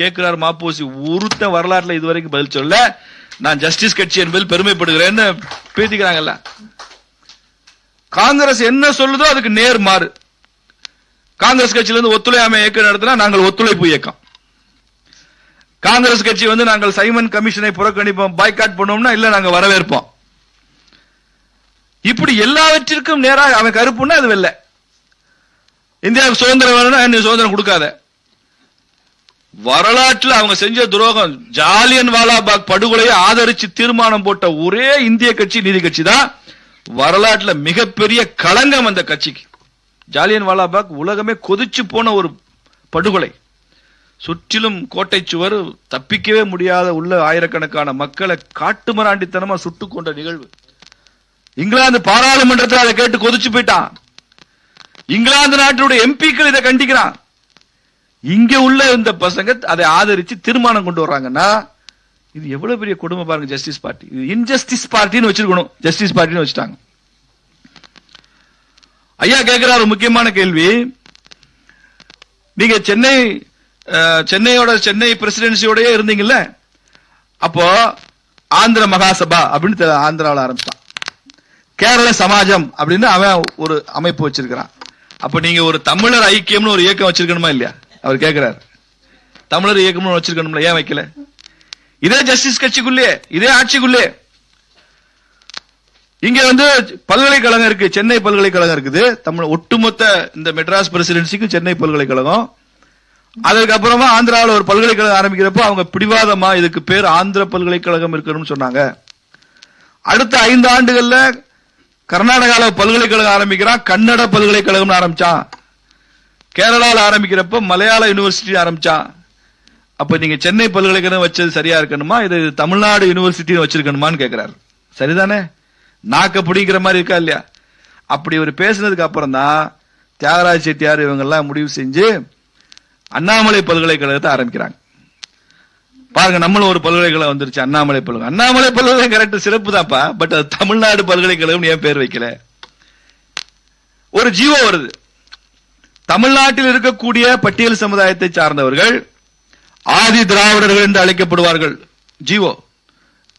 கேட்கிறார் மாப்போசி. ஒருத்த வரலாற்றுல இதுவரைக்கும் பதில் சொல்ல நான் ஜஸ்டிஸ் கட்சி என்பதில் பெருமைப்படுகிறேன்னு பேசிக்கிறாங்கல்ல. காங்கிரஸ் என்ன சொல்லுதோ அதுக்கு நேர் மாறு. காங்கிரஸ் கட்சியிலிருந்து ஒத்துழையாமை இயக்கம் நடத்தினா நாங்கள் ஒத்துழைப்பு இயக்கம். காங்கிரஸ் கட்சி வந்து நாங்கள் சைமன் கமிஷனை புறக்கணிப்போம் பாய்காட் பண்ணுவோம்னா இல்ல நாங்க வரவேற்போம். இப்படி எல்லாவற்றிற்கும் நேராக அவன் கருப்புன்னா அது வெள்ளை. இந்தியாவுக்கு சுதந்திரம் வேணும்னா நீ சுதந்திரம் கொடுக்காத. வரலாற்றில் அவங்க செஞ்ச துரோகம் ஜாலியன் வாலாபாக் படுகொலையை ஆதரிச்சு தீர்மானம் போட்ட ஒரே இந்திய கட்சி நீதி கட்சி தான் வரலாற்றில் மிகப்பெரிய களங்கம் அந்த கட்சிக்கு. ஜாலியன் வாலாபாக் உலகமே கொதிச்சு போன ஒரு படுகொலை. சுற்றிலும் கோட்டை சுவர் தப்பிக்கவே முடியாத உள்ள ஆயிரக்கணக்கான மக்களை காட்டுமராண்டித்தனமா சுட்டு கொண்ட நிகழ்வு. இங்கிலாந்து பாராளுமன்றத்தில் அதை கேட்டு கொதிச்சு போயிட்டான். இங்கிலாந்து நாட்டினுடைய எம்பிக்கள் இதை கண்டிக்கிறான். இங்க உள்ள இந்த பசங்க அதை ஆதரிச்சு தீர்மானம் கொண்டு வர்றாங்கன்னா இது எவ்வளவு பெரிய கொடுமை பாருங்க ஜஸ்டிஸ் பார்ட்டி இது இன்ஜஸ்டிஸ் பார்ட்டின்னு வச்சிருக்கணும். ஜஸ்டிஸ் பார்ட்டின்னு வச்சுட்டாங்க. ஐயா கேட்கிறாரு ஒரு முக்கியமான கேள்வி. நீங்க சென்னை அஹ், சென்னையோட சென்னை பிரசிடென்சியோடய இருந்தீங்கல்ல? அப்போ ஆந்திர மகாசபா அப்படின்னு ஆந்திராவில் ஆரம்பிச்சான். கேரள சமாஜம் அப்படின்னு அவன் ஒரு அமைப்பு வச்சிருக்கிறான். அப்ப நீங்க ஒரு தமிழர் ஐக்கியம்னு ஒரு இயக்கம் வச்சிருக்கணுமா இல்லையா? அவர் கேட்கிறார் தமிழர் இயக்கம்னு வச்சிருக்கணும்ல ஏன் வைக்கல? இதே ஜஸ்டிஸ் கட்சிக்குள்ளே இதே ஆட்சிக்குள்ளே இங்க வந்து பல்கலைக்கழகம் இருக்கு சென்னை பல்கலைக்கழகம் இருக்குது. தமிழ் ஒட்டுமொத்த இந்த மெட்ராஸ் பிரசிடென்சிக்கு சென்னை பல்கலைக்கழகம். அதுக்கப்புறமா ஆந்திராவில் ஒரு பல்கலைக்கழகம் ஆரம்பிக்கிறப்போ அவங்க பிடிவாதமா இதுக்கு பேர் ஆந்திர பல்கலைக்கழகம் இருக்கணும்னு சொன்னாங்க. அடுத்த ஐந்து ஆண்டுகள்ல கர்நாடகால பல்கலைக்கழகம் ஆரம்பிக்கிறான் கன்னட பல்கலைக்கழகம் ஆரம்பிச்சான். கேரளாவில் ஆரம்பிக்கிறப்ப மலையாள யூனிவர்சிட்டி ஆரம்பிச்சான். அப்ப நீங்க சென்னை பல்கலைக்கழகம் வச்சது சரியா இருக்கணுமா? இது தமிழ்நாடு யூனிவர்சிட்டி வச்சிருக்கணுமான்னு கேட்குறாரு சரிதானே? நாக்க பிடிக்கிற மாதிரி இருக்கா இல்லையா? அப்படி ஒரு பேசுனதுக்கு அப்புறம் தான் தியாகராஜ செட்டியார் இவங்க எல்லாம் முடிவு செஞ்சு அண்ணாமலை பல்கலைக்கழகத்தை ஆரம்பிக்கிறாங்க. பாருங்க நம்மளும் ஒரு பல்கலைக்கழகம் வந்துருச்சு அண்ணாமலை பல்கலை. அண்ணாமலை பல்கலை கரெக்ட் சிறப்பு தான்ப்பா பட் அது தமிழ்நாடு பல்கலைக்கழகம் ஏன் பேர் வைக்கல? ஒரு ஜீவோ வருது. தமிழ்நாட்டில் இருக்கக்கூடிய பட்டியல் சமுதாயத்தை சார்ந்தவர்கள் ஆதி திராவிடர்கள் என்று அழைக்கப்படுவார்கள். ஜீவோ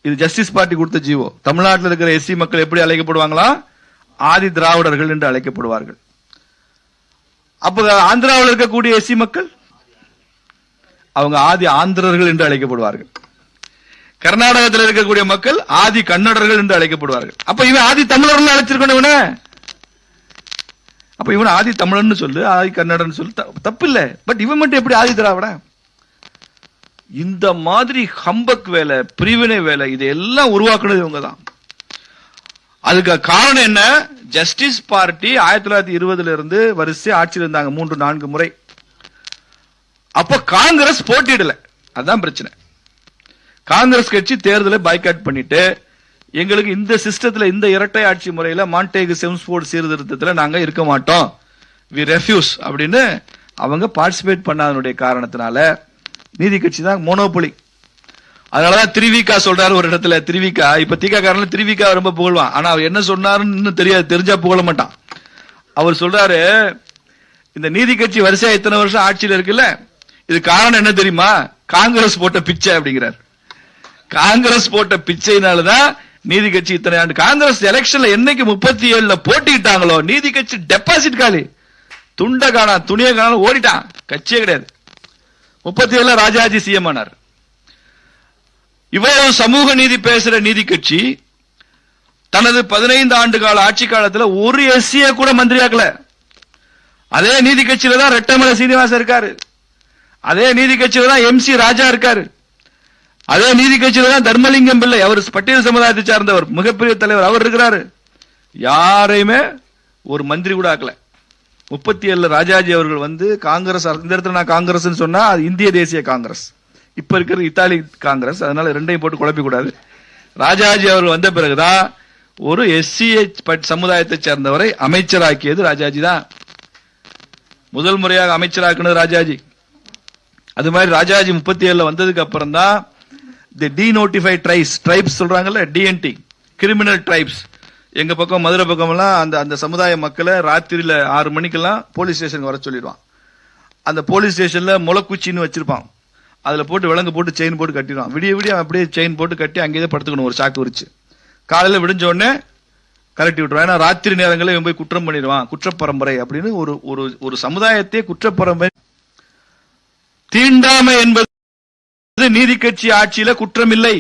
இது ஜஸ்டிஸ் பார்ட்டி கொடுத்த ஜீவோ தமிழ்நாட்டில் இருக்கிற எஸ்சி மக்கள் எப்படி அழைக்கப்படுவாங்களா? ஆதி திராவிடர்கள் என்று அழைக்கப்படுவார்கள். அப்ப ஆந்திராவில் இருக்கக்கூடிய எஸ்சி மக்கள்? அவங்க ஆதி ஆந்திரர்கள் என்று அழைக்கப்படுவார்கள். கர்நாடகத்தில் இருக்கக்கூடிய மக்கள் ஆதி கன்னடர்கள் என்று அழைக்கப்படுவார்கள். அப்ப இவன் ஆதி தமிழர்கள் அழைச்சிருக்கணும் இவனை? அப்ப இவன் ஆதி தமிழன் சொல்லு ஆதி கன்னடன் சொல்லு தப்பு இல்ல பட் இவன் மட்டும் எப்படி ஆதி திராவிட? இந்த மாதிரி ஹம்பக் வேலை பிரிவினை வேலை இதையெல்லாம் உருவாக்குனது இவங்க தான் அதுக்கு காரணம் என்ன? ஜஸ்டிஸ் பார்ட்டி ஆயிரத்தி தொள்ளாயிரத்தி இருபதுல இருந்து வரிசை ஆட்சியில் இருந்தாங்க மூன்று நான்கு முறை. அப்போ காங்கிரஸ் போட்டியிடல. அதுதான் பிரச்சனை. காங்கிரஸ் கட்சி தேர்தலை பாய்காட் பண்ணிட்டு எங்களுக்கு இந்த சிஸ்டத்துல இந்த இரட்டை ஆட்சி முறையில மாண்டேகு செம்ஸ்போர்ட் சீர்திருத்தத்துல நாங்க இருக்க மாட்டோம். வி ரெஃப்யூஸ் அப்படின்னு அவங்க பார்ட்டிசிபேட் பண்ணாதனுடைய காரணத்தினால நீதி கட்சி தான் மோனோபொலி அதனாலதான் திருவிக்கா சொல்றாரு ஒரு இடத்துல திருவிக்கா இப்ப திகா காரணம் திருவிக்கா ரொம்ப புகழ்வான். ஆனா அவர் என்ன சொன்னாருன்னு இன்னும் தெரியாது தெரிஞ்சா புகழ மாட்டான். அவர் சொல்றாரு இந்த நீதி கட்சி வரிசையா இத்தனை வருஷம் ஆட்சியில் இருக்குல்ல இது காரணம் என்ன தெரியுமா? காங்கிரஸ் போட்ட பிச்சை அப்படிங்கிறார். காங்கிரஸ் போட்ட பிச்சைனாலதான் நீதி கட்சி இத்தனை ஆண்டு காங்கிரஸ் எலெக்ஷன்ல என்னைக்கு முப்பத்தி ஏழுல போட்டிட்டாங்களோ நீதி கட்சி டெபாசிட் காலி. துண்ட காணா துணிய காணா ஓடிட்டான். கட்சியே கிடையாது. முப்பத்தி ஏழுல ராஜாஜி சிஎம் ஆனார். இவ்வளவு சமூக நீதி பேசுற நீதி கட்சி தனது பதினைந்து ஆண்டு கால ஆட்சி காலத்துல ஒரு எஸ்சிய கூட மந்திரியாக்கல. அதே நீதி கட்சியில தான் ரெட்டமலை சீனிவாசன் இருக்காரு. அதே நீதி கட்சியில தான் எம் சி ராஜா இருக்காரு. அதே நீதி கட்சியில தான் தர்மலிங்கம் பிள்ளை. அவர் பட்டியல் சமுதாயத்தை சார்ந்தவர் மிகப்பெரிய தலைவர். அவர் இருக்கிறாரு. யாரையுமே ஒரு மந்திரி கூட ஆக்கல. முப்பத்தி ஏழுல ராஜாஜி அவர்கள் வந்து காங்கிரஸ் இந்த இடத்துல நான் காங்கிரஸ் சொன்னா அது இந்திய தேசிய காங்கிரஸ். இப்ப இருக்கிற இத்தாலி காங்கிரஸ் அதனால ரெண்டையும் போட்டு குழப்பிக் கூடாது. ராஜாஜி அவர்கள் வந்த பிறகுதான் ஒரு எஸ்சி சமுதாயத்தை சேர்ந்தவரை அமைச்சராக்கியது ராஜாஜி தான். முதல் முறையாக அமைச்சராக்குனது ராஜாஜி. அது மாதிரி ராஜாஜி முப்பத்தி ஏழுல வந்ததுக்கு அப்புறம் தான் the D notify tribes tribes சொல்றாங்கல்ல டிஎன்டி கிரிமினல் ட்ரைப்ஸ் எங்க பக்கம் மதுரை பக்கம் அந்த அந்த சமுதாய மக்களை ராத்திரியில ஆறு மணிக்கெல்லாம் போலீஸ் ஸ்டேஷனுக்கு வர சொல்லிடுவான். அந்த போலீஸ் ஸ்டேஷன்ல முளைக்குச்சின்னு வச்சிருப்பான். அதுல போட்டு விலங்கு போட்டு செயின் போட்டு கட்டிடுவான். விடிய விடிய அப்படியே செயின் போட்டு கட்டி அங்கேயே படுத்துக்கணும் ஒரு சாக்கு வச்சு காலையில விடிஞ்ச உடனே கலட்டி விட்டுருவான். ஏன்னா ராத்திரி நேரங்களில் இவன் போய் குற்றம் பண்ணிடுவான். குற்றப்பரம்பரை அப்படின்னு ஒரு ஒரு ஒரு சமுதாயத்தையே குற்றப்பரம்பரை. தீண்டாமை என்பது நீதி கட்சி ஆட்சியில குற்றம் இல்லை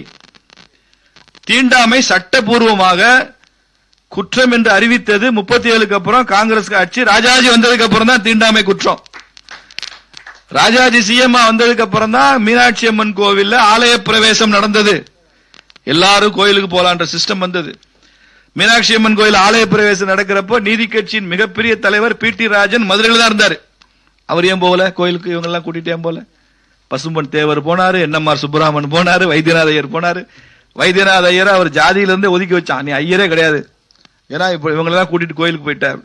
தீண்டாமை சட்டபூர்வமாக குற்றம் என்று அறிவித்தது முப்பத்தி ஏழுக்கு அப்புறம் காங்கிரஸ் ஆட்சி. ராஜாஜி வந்ததுக்கு அப்புறம் தான் தீண்டாமை குற்றம். ராஜாஜி சிஎம் வந்ததுக்கு அப்புறம் தான் மீனாட்சி அம்மன் கோவில்ல ஆலய பிரவேசம் நடந்தது. எல்லாரும் கோயிலுக்கு போலான்ற சிஸ்டம் வந்தது. மீனாட்சி அம்மன் கோயில் ஆலய பிரவேசம் நடக்கிறப்போ நீதி கட்சியின் மிகப்பெரிய தலைவர் பி டி ராஜன் மதுரையில் தான் இருந்தார். அவர் ஏன் போகல? கோயிலுக்கு இவங்க எல்லாம் கூட்டிட்டு ஏன் போல பசும்பன் தேவர் போனாரு என்எம்ஆர் சுப்பிரமணியன் போனாரு வைத்தியநாத ஐயர் போனார். வைத்தியநாத ஐயர் அவர் ஜாதியிலேருந்து ஒதுக்கி வச்சான். நீ ஐயரே கிடையாது. ஏன்னா இப்போ இவங்களெல்லாம் கூட்டிகிட்டு கோயிலுக்கு போயிட்டார்.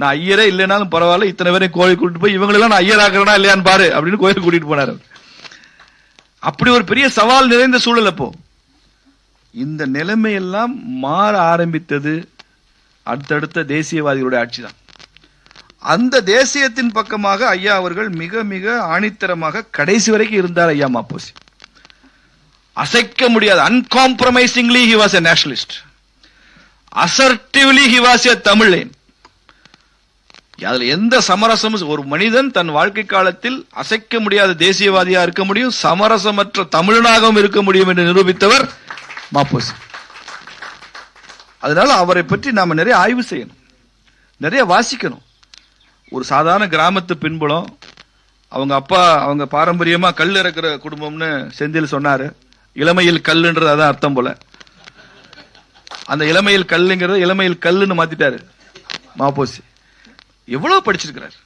நான் ஐயரே இல்லைனாலும் பரவாயில்ல இத்தனை பேரையும் கோயிலுக்கு கூட்டிட்டு போய் இவங்களெல்லாம் நான் ஐயராகிறனா இல்லையான்னு பாரு அப்படின்னு கோயிலுக்கு கூட்டிகிட்டு போனார் அப்படி ஒரு பெரிய சவால் நிறைந்த சூழல் அப்போ. இந்த நிலைமையெல்லாம் மாற ஆரம்பித்தது அடுத்தடுத்த தேசியவாதிகளுடைய ஆட்சி தான் அந்த தேசியத்தின் பக்கமாக ஐயா அவர்கள் மிக மிக ஆணித்தரமாக கடைசி வரைக்கும் இருந்தார் ஐயா மாப்போசி. அசைக்க முடியாது. Uncompromisingly he was a nationalist assertively he was a தமிழன் அதில் எந்த சமரசமும் ஒரு மனிதன் தன் வாழ்க்கை காலத்தில் அசைக்க முடியாத தேசியவாதியா இருக்க முடியும் சமரசமற்ற தமிழனாகவும் இருக்க முடியும் என்று நிரூபித்தவர் மாப்போசி. அதனால அவரை பற்றி நாம நிறைய ஆய்வு செய்யணும். நிறைய வாசிக்கணும். ஒரு சாதாரண கிராமத்து பின்புலம் அவங்க அப்பா அவங்க பாரம்பரியமா கல் இறக்குற குடும்பம்னு செந்தில் சொன்னாரு. இளமையில் கல்லுன்றது அதான் அர்த்தம் போல. அந்த இளமையில் கல்லுங்கிறது இளமையில் கல்லுன்னு மாத்திட்டாரு. மாப்போசி எவ்வளவு படிச்சிருக்கிறார்.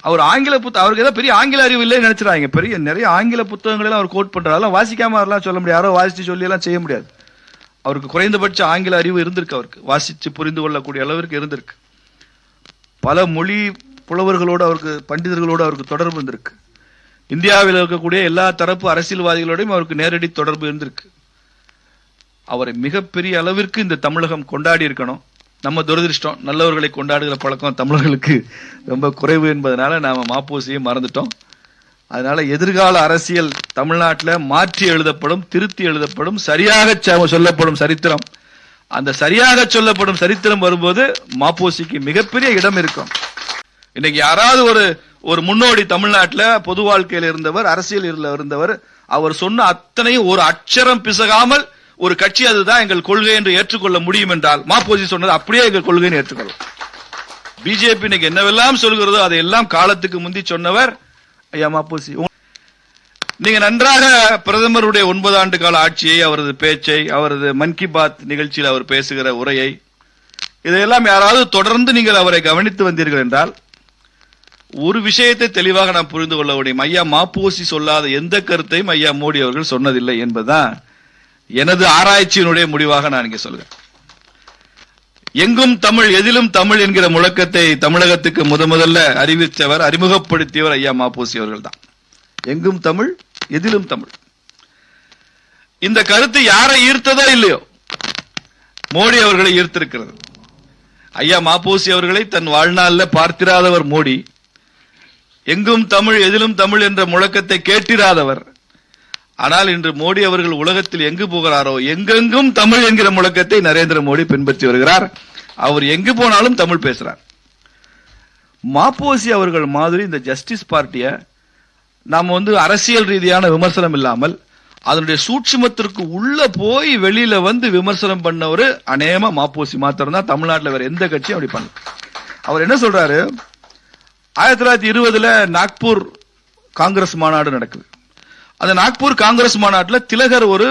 அவர் ஆங்கில புத்த அவருக்கு ஏதாவது பெரிய ஆங்கில அறிவு இல்லைன்னு நினைச்சிடாங்க பெரிய நிறைய ஆங்கில புத்தகங்களெல்லாம் அவர் கோட் பண்றாரு. அதெல்லாம் வாசிக்காம அதெல்லாம் சொல்ல முடியாது. யாரோ வாசிச்சு சொல்லி எல்லாம் செய்ய முடியாது. அவருக்கு குறைந்தபட்ச ஆங்கில அறிவு இருந்திருக்கு அவருக்கு. வாசிச்சு புரிந்து கொள்ளக்கூடிய அளவிற்கு இருந்திருக்கு. பல மொழி புலவர்களோடு அவருக்கு பண்டிதர்களோடு அவருக்கு தொடர்பு இருந்திருக்கு. இந்தியாவில் இருக்கக்கூடிய எல்லா தரப்பு அரசியல்வாதிகளோடையும் அவருக்கு நேரடி தொடர்பு இருந்திருக்கு. அவரை மிகப்பெரிய அளவிற்கு இந்த தமிழகம் கொண்டாடி இருக்கணும். நம்ம துரதிருஷ்டம் நல்லவர்களை கொண்டாடுகிற பழக்கம் தமிழர்களுக்கு ரொம்ப குறைவு என்பதனால நாம மாப்போசியை மறந்துட்டோம். அதனால எதிர்கால அரசியல் தமிழ்நாட்டில் மாற்றி எழுதப்படும் திருத்தி எழுதப்படும் சரியாக சொல்லப்படும் சரித்திரம் அந்த சரியாக சொல்லப்படும் சரித்திரம் வரும்போது மாப்போசிக்கு மிகப்பெரிய இடம் இருக்கும். இன்னைக்கு யாராவது ஒரு ஒரு முன்னோடி தமிழ்நாட்டில் பொது வாழ்க்கையில் இருந்தவர் அரசியல் இருந்தவர் அவர் சொன்ன அத்தனையும் ஒரு அச்சரம் பிசகாமல் ஒரு கட்சி அதுதான் எங்கள் கொள்கை என்று ஏற்றுக்கொள்ள முடியும் என்றால் மாப்போசி சொன்னது அப்படியே எங்கள் கொள்கைன்னு ஏற்றுக்கொள்ளும் பிஜேபி இன்னைக்கு என்னவெல்லாம் சொல்கிறதோ அதையெல்லாம் காலத்துக்கு முந்தி சொன்னவர் ஐயா மாப்போசி. நீங்க நன்றாக பிரதமருடைய ஒன்பது ஆண்டு கால ஆட்சியை அவரது பேச்சை அவரது மன் கி பாத் நிகழ்ச்சியில் அவர் பேசுகிற உரையை இதையெல்லாம் யாராவது தொடர்ந்து நீங்கள் அவரை கவனித்து வந்தீர்கள் என்றால் ஒரு விஷயத்தை தெளிவாக நாம் புரிந்து கொள்ள முடியும். ஐயா மாப்போசி சொல்லாத எந்த கருத்தையும் ஐயா மோடி அவர்கள் சொன்னதில்லை என்பதுதான் எனது ஆராய்ச்சியினுடைய முடிவாக நான் இங்கே சொல்கிறேன். எங்கும் தமிழ் எதிலும் தமிழ் என்கிற முழக்கத்தை தமிழகத்துக்கு முத முதல்ல அறிவித்தவர் அறிமுகப்படுத்தியவர் ஐயா மாப்போசி அவர்கள் தான். எங்கும் தமிழ் எதிலும் தமிழ். இந்த கருத்து யாரை ஈர்த்ததோ இல்லையோ? மோடி அவர்களை ஈர்த்திருக்கிறது. ஐயா மாப்போசி அவர்களை தன் வாழ்நாளில் பார்த்திராதவர் மோடி. எங்கும் தமிழ் எதிலும் தமிழ் என்ற முழக்கத்தை கேட்டிராதவர். ஆனால் இன்று மோடி அவர்கள் உலகத்தில் எங்கு போகிறாரோ எங்கெங்கும் தமிழ் என்கிற முழக்கத்தை நரேந்திர மோடி பின்பற்றி வருகிறார். அவர் எங்கு போனாலும் தமிழ் பேசுறார். மாப்போசி அவர்கள் மாதிரி இந்த ஜஸ்டிஸ் பார்ட்டியை நாம வந்து அரசியல் ரீதியான விமர்சனம் இல்லாமல் அதனுடைய சூட்சுமத்திற்கு உள்ள போய் வெளியில வந்து விமர்சனம் பண்ணவர் அநேகமா மாப்போசி மாத்திரம் தான் தமிழ்நாட்டில் வேற எந்த கட்சியும் அப்படி பண்ணல. அவர் என்ன சொல்றாரு? ஆயிரத்தி தொள்ளாயிரத்தி இருபதுல நாக்பூர் காங்கிரஸ் மாநாடு நடக்குது. அந்த நாக்பூர் காங்கிரஸ் மாநாட்டில் திலகர் ஒரு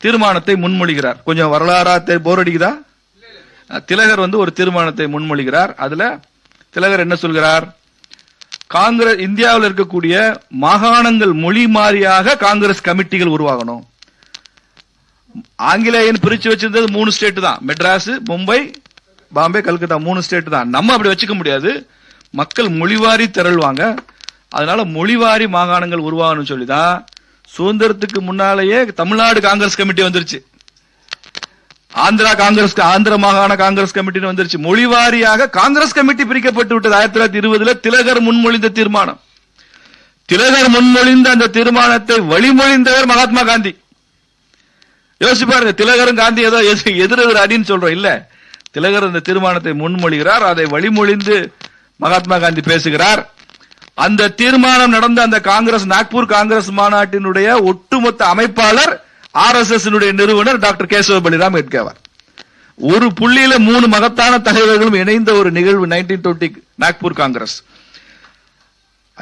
தீர்மானத்தை முன்மொழிகிறார். கொஞ்சம் வரலாறா போர் அடிக்குதா? திலகர் வந்து ஒரு தீர்மானத்தை முன்மொழிகிறார். அதுல திலகர் என்ன சொல்கிறார்? காங்கிரஸ் இந்தியாவில் இருக்கக்கூடிய மாகாணங்கள் மொழி மாறியாக காங்கிரஸ் கமிட்டிகள் உருவாகணும். ஆங்கிலேயன் பிரிச்சு வச்சிருந்தது மூணு ஸ்டேட் தான். மெட்ராஸ் மும்பை பாம்பே கல்கத்தா மூணு ஸ்டேட் தான். நம்ம அப்படி வச்சுக்க முடியாது. மக்கள் மொழிவாரி திரள்வாங்க. அதனால மொழிவாரி மாகாணங்கள் உருவாகணும்னு சொல்லி தான் சுதந்திரத்துக்கு முன்னாலேயே தமிழ்நாடு காங்கிரஸ் கமிட்டி வந்துருச்சு. ஆந்திரா காங்கிரஸ் ஆந்திர மாகாண காங்கிரஸ் கமிட்டின்னு வந்துருச்சு. மொழிவாரியாக காங்கிரஸ் கமிட்டி பிரிக்கப்பட்டு விட்டது ஆயிரத்தி தொள்ளாயிரத்தி இருபதுல திலகர் முன்மொழிந்த தீர்மானம். திலகர் முன்மொழிந்த அந்த தீர்மானத்தை வழிமொழிந்தவர் மகாத்மா காந்தி. யோசிச்சு பாருங்க திலகரும் காந்தி ஏதோ எதிர் எதிர் அடின்னு சொல்றோம். இல்ல. திலகர் அந்த தீர்மானத்தை முன்மொழிகிறார் அதை வழிமொழிந்து மகாத்மா காந்தி பேசுகிறார். அந்த தீர்மானம் நடந்த அந்த காங்கிரஸ் நாக்பூர் காங்கிரஸ் மாநாட்டினுடைய ஒட்டுமொத்த அமைப்பாளர் ஆர் எஸ் எஸ் நிறுவனர் டாக்டர் கேசவ பலிராம் எட்கவர் ஒரு புள்ளியில மூணு மகத்தான தலைவர்களும் இணைந்த ஒரு நிகழ்வு நைன்டீன் டுவெண்ட்டி நாக்பூர் காங்கிரஸ்.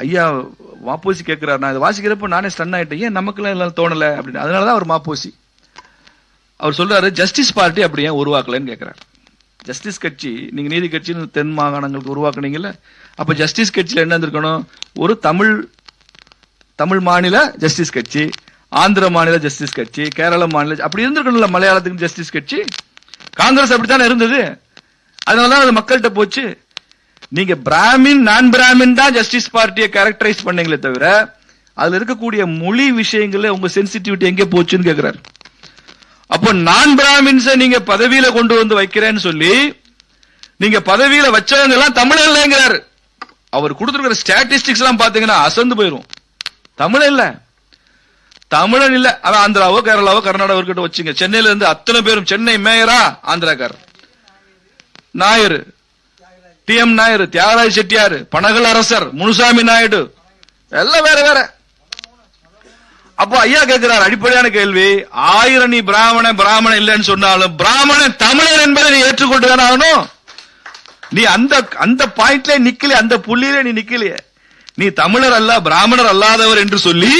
ஐயா மாப்போசி கேட்கிறார் நான் இதை வாசிக்கிறப்ப நானே ஸ்டன் ஆயிட்டேன். ஏன் நமக்குலாம் எல்லாம் தோணலை அப்படின்னு. அதனாலதான் அவர் மாப்போசி. அவர் சொல்றாரு ஜஸ்டிஸ் பார்ட்டி அப்படி ஏன் உருவாக்கலன்னு கேட்கிறார் ஜஸ்டிஸ் கட்சி நீங்க நீதி கட்சின்னு தென் மாகாணங்களுக்கு உருவாக்குனீங்கல்ல அப்ப ஜஸ்டிஸ் கட்சியில் என்ன இருந்திருக்கணும்? ஒரு தமிழ் தமிழ் மாநில ஜஸ்டிஸ் கட்சி ஆந்திர மாநில ஜஸ்டிஸ் கட்சி கேரள மாநில அப்படி இருந்திருக்கணும்ல மலையாளத்துக்கு ஜஸ்டிஸ் கட்சி. காங்கிரஸ் அப்படித்தானே இருந்தது? அதனாலதான் அது மக்கள்கிட்ட போச்சு. நீங்க பிராமின் நான் பிராமின் தான் ஜஸ்டிஸ் பார்ட்டியை கேரக்டரைஸ் பண்ணீங்களே தவிர அதுல இருக்கக்கூடிய மொழி விஷயங்கள்ல உங்க சென்சிட்டிவிட்டி எங்க போச்சுன்னு கேக்குறாரு. அப்போ நான் பிராமின்ஸ நீங்க பதவியில கொண்டு வந்து வைக்கிறேன்னு சொல்லி நீங்க பதவியில வச்சவங்க எல்லாம் தமிழ் இல்லைங்கிறாரு. அவர் கொடுத்துருக்கிற ஸ்டாட்டிஸ்டிக்ஸ் எல்லாம் பாத்தீங்கன்னா அசந்து போயிரும். தமிழ் இல்லை. தமிழன் இல்ல. அவன் ஆந்திராவோ கேரளாவோ கர்நாடகா இருக்கட்டும் வச்சுங்க. சென்னையில இருந்து அத்தனை பேரும் சென்னை மேயரா ஆந்திராக்கார் நாயர். டி எம் நாயர் தியாகராஜ் செட்டியார் பனகல் அரசர் முனுசாமி நாயுடு. எல்லாம் வேற வேற. அப்போ ஐயா கேட்கிறார் அடிப்படையான கேள்வி ஆயிரம் நீ பிராமண பிராமணன் இல்லைன்னு சொன்னாலும் பிராமணன் தமிழர் என்பதை நீ ஏற்றுக்கொண்டுதான் ஆகணும்? நீ அந்த அந்த பாயிண்ட்ல நிக்கலையே அந்த புள்ளியில நீ நிக்கலையே. நீ தமிழர் அல்ல பிராமணர் அல்லாதவர் என்று சொல்லி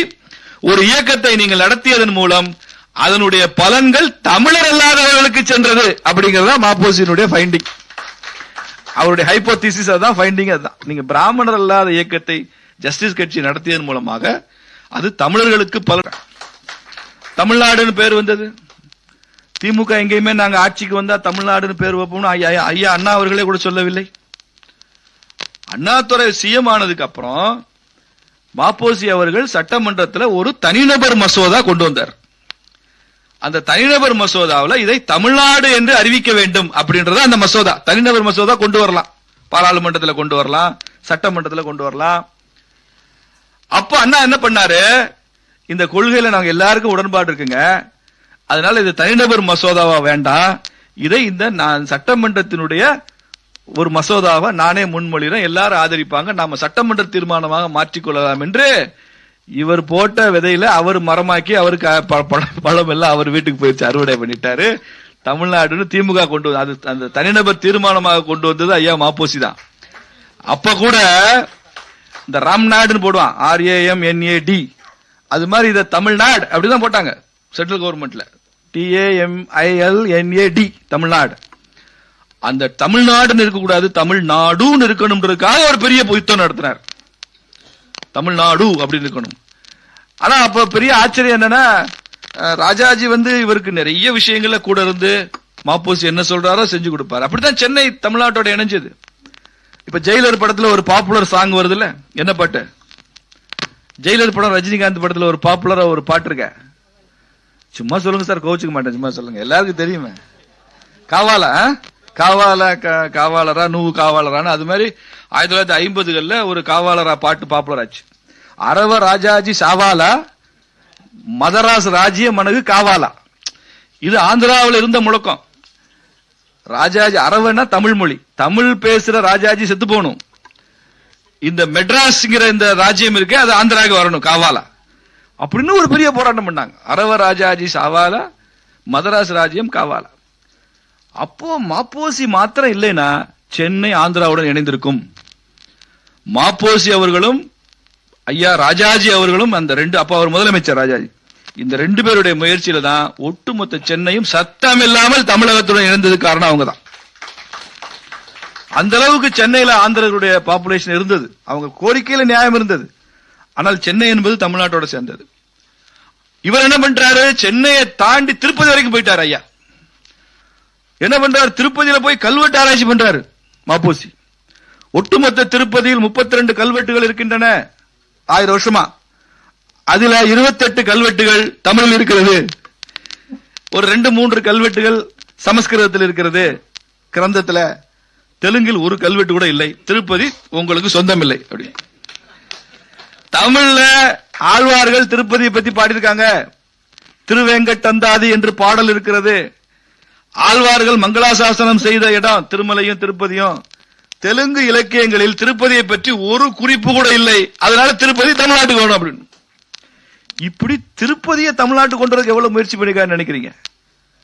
ஒரு இயக்கத்தை நீங்கள் நடத்தியதன் மூலம் அதனுடைய பலன்கள் தமிழர் அல்லாதவர்களுக்கு சென்றது அப்படிங்கறத மாப்போசியினுடைய ஃபைண்டிங் அவருடைய ஹைப்போதிசிஸ் அதான் ஃபைண்டிங் அதுதான். நீங்க பிராமணர் அல்லாத இயக்கத்தை ஜஸ்டிஸ் கட்சி நடத்தியதன் மூலமாக அது தமிழர்களுக்கு பலன். தமிழ்நாடுன்னு பேர் வந்தது. திமுக எங்கேயுமே நாங்க ஆட்சிக்கு வந்தா தமிழ்நாடுன்னு பேர் வைப்போம்னு ஐயா ஐயா- அண்ணா அவர்களே கூட சொல்லவில்லை. அண்ணாதுறை சிஎம் ஆனதுக்கு அப்புறம் மாப்போசி அவர்கள் சட்டமன்றத்தில் ஒரு தனிநபர் மசோதா கொண்டு வந்தார். அந்த தனிநபர் மசோதாவில் இதை தமிழ்நாடு என்று அறிவிக்க வேண்டும் அப்படின்றது அந்த மசோதா தனிநபர் மசோதா கொண்டு வரலாம். பாராளுமன்றத்தில் கொண்டு வரலாம் சட்டமன்றத்தில் கொண்டு வரலாம். அப்ப அண்ணா என்ன பண்ணாரு? இந்த கொள்கையில நாங்க எல்லாருக்கும் உடன்பாடு இருக்குங்க. அதனால இது தனிநபர் மசோதாவா வேண்டாம். இதை இந்த நான் சட்டமன்றத்தினுடைய ஒரு மசோதாவை நானே முன்மொழிகிறேன் எல்லாரும் ஆதரிப்பாங்க நாம சட்டமன்ற தீர்மானமாக மாற்றிக்கொள்ளலாம் என்று இவர் போட்ட விதையில அவர் மரமாக்கி அவருக்கு ப- பழம் எல்லாம் அவர் வீட்டுக்கு போயிடுச்சு அறுவடை பண்ணிட்டாரு. தமிழ்நாடுன்னு திமுக கொண்டு வந்து அது அந்த தனிநபர் தீர்மானமாக கொண்டு வந்தது ஐயா மாப்போசி தான். அப்ப கூட இந்த ராம்நாடுன்னு போடுவான் ஆர்ஏஎம் என்ஏடி அது மாதிரி இதை தமிழ்நாடு அப்படிதான் போட்டாங்க சென்ட்ரல் கவர்மெண்ட்ல. T A M I L N A D Tamil Nadu. அந்த தமிழ்நாடுன்னு இருக்கக்கூடாது தமிழ்நாடுன்னு இருக்கணும்ன்றதுக்காக ஒரு பெரிய யுத்தம் நடத்தினார் தமிழ்நாடு அப்படின்னு இருக்கணும். ஆனா அப்ப பெரிய ஆச்சரியம் என்னன்னா ராஜாஜி வந்து இவருக்கு நிறைய விஷயங்கள்ல கூட இருந்து மாப்போசி என்ன சொல்றாரோ செஞ்சு கொடுப்பாரு. அப்படித்தான் சென்னை தமிழ்நாட்டோட இணைஞ்சது. இப்ப ஜெயிலர் படத்துல ஒரு பாப்புலர் சாங் வருதுல்ல என்ன பாட்டு? ஜெயிலர் படம் ரஜினிகாந்த் படத்துல ஒரு பாப்புலரா ஒரு பாட்டு இருக்க. சும்மா சொல்லுங்க சார் கோவிச்சுக்க மாட்டேன் சும்மா சொல்லுங்க. எல்லாருக்கும் தெரியுமே. காவாலா ஆ? காவால காவாலரா நூவு காவாலரான்னு அது மாதிரி ஆயிரத்தி தொள்ளாயிரத்தி ஐம்பதுகள்ல ஒரு காவாலரா பாட்டு பாப்புலர் ஆச்சு. அரவ ராஜாஜி சாவாலா மதராஸ் ராஜ்ய மனகு காவாலா. இது ஆந்திராவில் இருந்த முழக்கம். ராஜாஜி அரவன்னா தமிழ் மொழி. தமிழ் பேசுற ராஜாஜி செத்து போகணும். இந்த மெட்ராஸ்ங்கிற இந்த ராஜ்யம் இருக்கே அது ஆந்திராவுக்கு வரணும் காவாலா. அப்படின்னு ஒரு பெரிய போராட்டம் பண்ணாங்க. அரவ ராஜாஜி சாவாலா மதராஸ் ராஜ்யம் காவாலா. அப்போ மாப்போசி மாத்திரம் இல்லைன்னா சென்னை ஆந்திராவுடன் இணைந்திருக்கும். மாப்போசி அவர்களும் ஐயா ராஜாஜி அவர்களும் அந்த ரெண்டு அப்ப அவர் முதலமைச்சர் ராஜாஜி இந்த ரெண்டு பேருடைய முயற்சியில தான் ஒட்டுமொத்த சென்னையும் சத்தம் இல்லாமல் தமிழகத்துடன் இணைந்தது காரணம் அவங்க தான். அந்த அளவுக்கு சென்னையில ஆந்திரர்களுடைய பாப்புலேஷன் இருந்தது. அவங்க கோரிக்கையில நியாயம் இருந்தது. ஆனால் சென்னை என்பது தமிழ்நாட்டோட சேர்ந்தது. இவர் என்ன பண்றாரு? சென்னையை தாண்டி திருப்பதி வரைக்கும் போயிட்டாரு ஐயா. என்ன பண்றாரு? திருப்பதியில போய் கல்வெட்டு ஆராய்ச்சி பண்றாரு மாப்போசி. ஒட்டுமொத்த திருப்பதியில் 32 கல்வெட்டுகள் இருக்கின்றன. ஆயிரம் வருஷமா. அதுல 28 கல்வெட்டுகள் தமிழில் இருக்கிறது. ஒரு ரெண்டு மூன்று கல்வெட்டுகள் சமஸ்கிருதத்தில் இருக்கிறது. கிரந்தத்துல தெலுங்கில் ஒரு கல்வெட்டு கூட இல்லை. திருப்பதி உங்களுக்கு சொந்தம் இல்லை அப்படி. தமிழ்ல ஆழ்வார்கள் திருப்பதியை பத்தி பாடியிருக்காங்க. திருவேங்கட்டந்தாதி என்று பாடல் இருக்கிறது. ஆழ்வார்கள் மங்களாசாசனம் செய்த இடம் திருமலையும் திருப்பதியும். தெலுங்கு இலக்கியங்களில் திருப்பதியை பற்றி ஒரு குறிப்பு கூட இல்லை. அதனால திருப்பதி தமிழ்நாட்டுக்கு வேணும் அப்படின்னு. இப்படி திருப்பதியை தமிழ்நாட்டுக்கு கொண்டு வரதுக்கு எவ்வளவு முயற்சி பண்ணிக்கான்னு நினைக்கிறீங்க?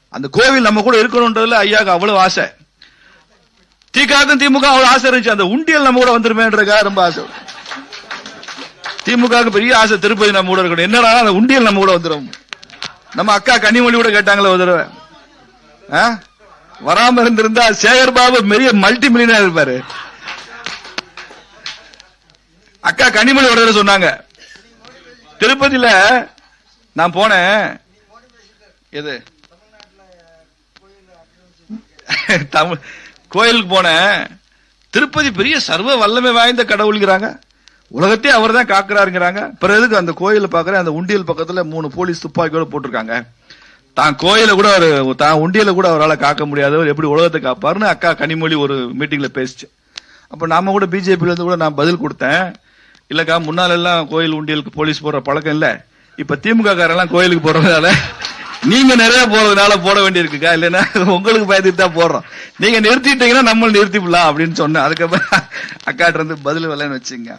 அந்த கோவில் நம்ம கூட இருக்கணும்ன்றதுல ஐயாக்கு அவ்வளவு ஆசை. திகாக்கும் திமுக அவ்வளவு ஆசை இருந்துச்சு. அந்த உண்டியல் நம்ம கூட வந்துருமேன்றக்கா ரொம்ப ஆசை. திமுக பெரிய ஆசை திருப்பதி நம்ம கூட இருக்கணும். என்னடா அந்த உண்டியல் நம்ம கூட வந்துடும் நம்ம அக்கா கனிமொழி கூட கேட்டாங்களே ஒரு தடவை. வராம இருந்திருந்தா சேகர் பாபு பெரிய மல்டி மில்லியனர் இருப்பாரு. அக்கா கனிமொழி ஒரு சொன்னாங்க. திருப்பதியில நான் போனேன். எது? தமிழ் கோயிலுக்கு போனேன். திருப்பதி பெரிய சர்வ வல்லமை வாய்ந்த கடவுள்ங்கிறாங்க. உலகத்தையே அவர் தான் காக்குறாருங்கிறாங்க. பிறகு எதுக்கு அந்த கோயில பாக்குறேன் அந்த உண்டியல் பக்கத்துல மூணு போலீஸ் துப்பாக்கியோட போட்டிருக்காங்க. தான் கோயில கூட அவர் தான் உண்டியல கூட அவரால் காக்க முடியாதவர் எப்படி உலகத்தை காப்பாருன்னு அக்கா கனிமொழி ஒரு மீட்டிங்ல பேசிச்சு. அப்ப நாம கூட பிஜேபியில இருந்து கூட நான் பதில் கொடுத்தேன். இல்லக்கா முன்னால எல்லாம் கோயில் உண்டியலுக்கு போலீஸ் போடுற பழக்கம் இல்ல. இப்ப திமுக காரெல்லாம் கோயிலுக்கு போறதுனால நீங்க நிறைய போறதுனால போட வேண்டியிருக்குக்கா இல்லைன்னா உங்களுக்கு பயந்துட்டு தான் போடுறோம். நீங்க நிறுத்திட்டீங்கன்னா நம்மளும் நிறுத்திவிடலாம் அப்படின்னு சொன்னேன். அதுக்கப்புறம் அக்காட்ட இருந்து பதில் வரலன்னு வச்சுங்க